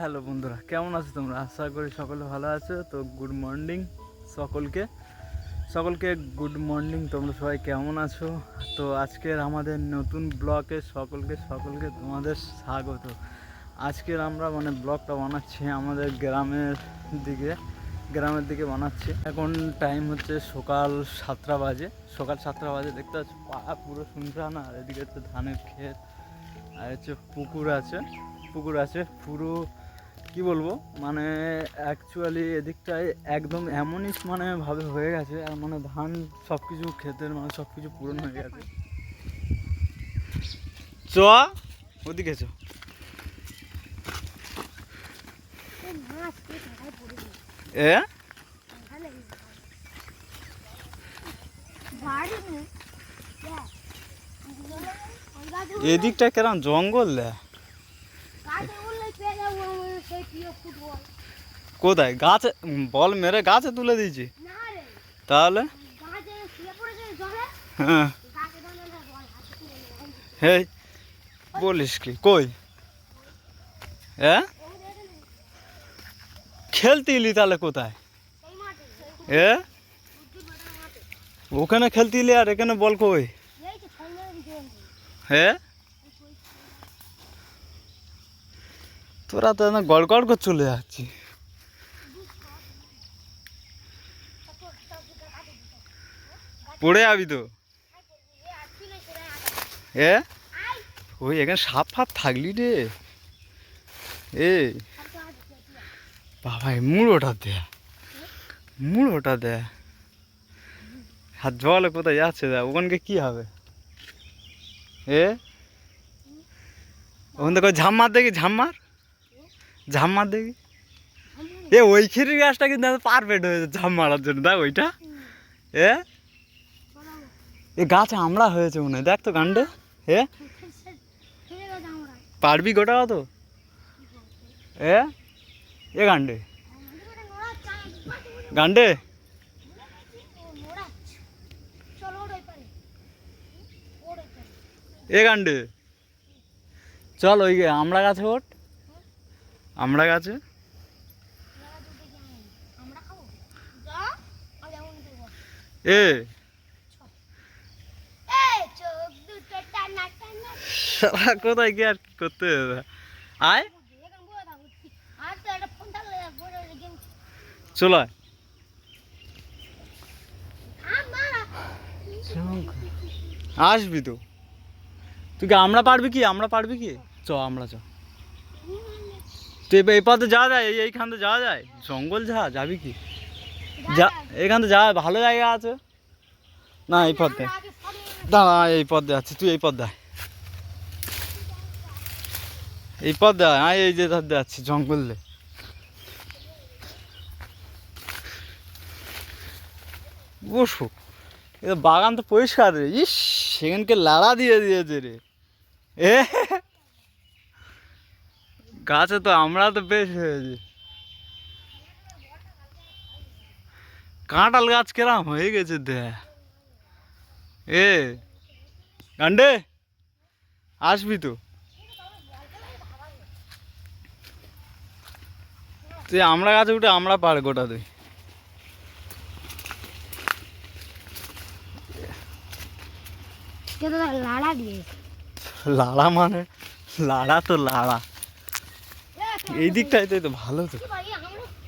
Hello বন্ধুরা, কেমন আছো তোমরা? আশা করি সকলে ভালো আছো। তো গুড মর্নিং সকলকে। সকলকে গুড মর্নিং তোমরা সবাই কেমন আছো? তো আজকের আমাদের নতুন ব্লগে সকলকে সকলকে তোমাদের স্বাগত। আজকের আমরা মানে ব্লগটা বানাচ্ছি আমাদের গ্রামের দিকে গ্রামের দিকে বানাচ্ছি। এখন টাইম হচ্ছে সকাল সাতটা বাজে। সকাল সাতটা বাজে, দেখতে পাচ্ছ পাড়া পুরো শুনশান আর এদিকে হচ্ছে ধানের ক্ষেত, আর হচ্ছে পুকুর আছে। পুকুর আছে, পুরো কি বলব? মানে অ্যাকচুয়ালি এদিকটায় একদম এমনই মানে ভাবে হয়ে গেছে, আর মানে ধান সব কিছু ক্ষেতের মানে সব কিছু পূরণ হয়ে গেছে। চ, ওদিকে চ। এ? এদিকটা কেরম জঙ্গল কোথায়? গাছে বল মেরে গাছে তুলে দিয়েছি। তাহলে? হ্যাঁ। হে বলিস কি? কই? হ্যাঁ? খেলতে এলি তাহলে কোথায়? এ? ওখানে খেলতে এলি আর এখানে বল কই? হ্যাঁ? তোরা তো না গড় গড় করে চলে যাচ্ছি। পড়ে যাবি তো? এ? ওই এখানে সাপ ফাপ থাকলি রে। এ? বাবা মুড়োটা দে। মুড়োটা দে। হাত জলে কোথায় যাচ্ছে দে ওখানকে কি হবে? এ? ওখান থেকে ঝাম্মার দেখি ঝাম্মার দেখি। এ, ওই খেরির গাছটা কিন্তু পারফেক্ট হয়েছে ঝাম মারার জন্য, দেখ ওইটা। এ? এ, গাছ আমরা হয়েছে মনে হয়, দেখ তো গান্ডে এ? পারবি গোটা তো এ? এ গান্ডে গান্ডে এ গান্ডে চল ওই আমরা গাছে ওঠ। আমরা গাছে? এ। কোথায় গিয়ে আর কি করতে? আয়। আসবি তো। তুই আমরা পারবি কি? আমরা পারবি কি? চ, আমরা চ। এবার এই পথে যাওয়া যায়, এই এইখান থেকে যাওয়া যায়। জঙ্গল যা, যাবি কি? যা এখান থেকে যাওয়া ভালো জায়গা আছে। না, এই পথে দাঁড়া, এই পথ দিয়ে যাচ্ছি তুই এই পথ এই পথ হ্যাঁ এই যে ধার দিয়ে যাচ্ছি জঙ্গল বসো বাগান তো পরিষ্কার রে। ইস, সেখানকে লাড়া দিয়ে দিয়েছে রে। এ গাছে তো আমরা তো বেশ হয়েছে। কাঁঠাল গাছ কেরাম হয়ে গেছে দে এ গান্ডে আসবি তো। তুই আমরা গাছে উঠে আমরা পার গোটা তুই দিয়ে লাড়া মানে লাড়া তো লাড়া। এই দিকটাই তো ভালো তো।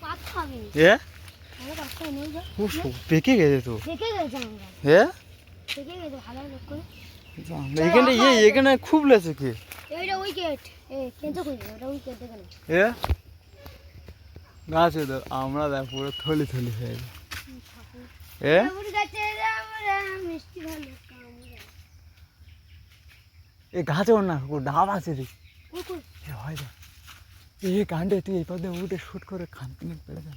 আমরা এ? আমরা পাত খাই নিয়ে যা। ও পেকে গেছে তো। করে। এখানে ইয়ে এখানে খুব লেছে কি? গাছে তো আমরা দেখ পুরো থলি থলি হয়ে গেছে। এ? গেছে ওর না ডাব আছে রে। হয় যা এ কাণ্ডে তুই এই পথে উঠে শুট করে খান্তিনে পেড়ে যা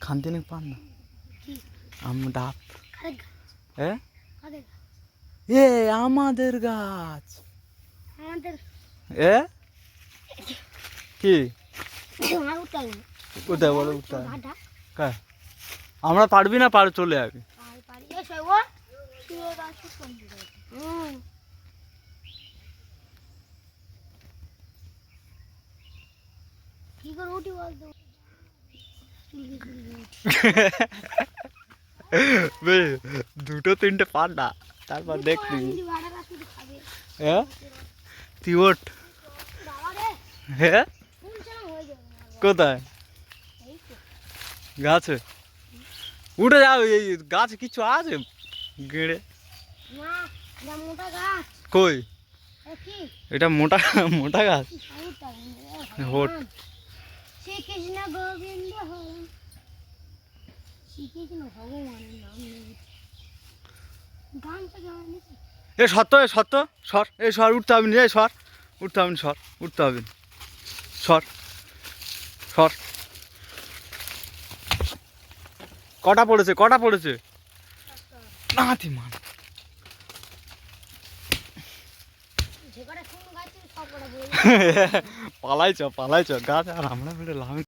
খান্তিনে পান না আম ডাব আরে এ এ আমাদের গাছ আমাদের এ কি কোথায় বলো কোথায় গাডা আমরা পারবি না পার চলে যাবি পারি ও শুয়ে আছে কোন দিকে হুম কি করে উঠি বলতো চুলকে চুলকে উঠি। বে দুটো তিনটে পার না তারপর খাবে হ্যাঁ? তুই ওঠ। হ্যাঁ। কোথায়? গাছে? উঠে যাও এই গাছে কিছু আছে? গেড়ে। কই? এটা মোটা মোটা গাছ? হোট। শ্রীকৃষ্ণ গোবিন্দ শ্রীকৃষ্ণ ভগবানের নাম এ সত্য এ সত্য সর, এ সর, উঠতে হবে না সর, উঠতে হবে না, সর, উঠতে হবে না। সর সর। কটা পড়েছে কটা পড়েছে? নাতি মান যে কটা ফোন গাছে সব কটা বলে পালাইছ পালাইছ গাছ আর আমরা বেড়ে লাভ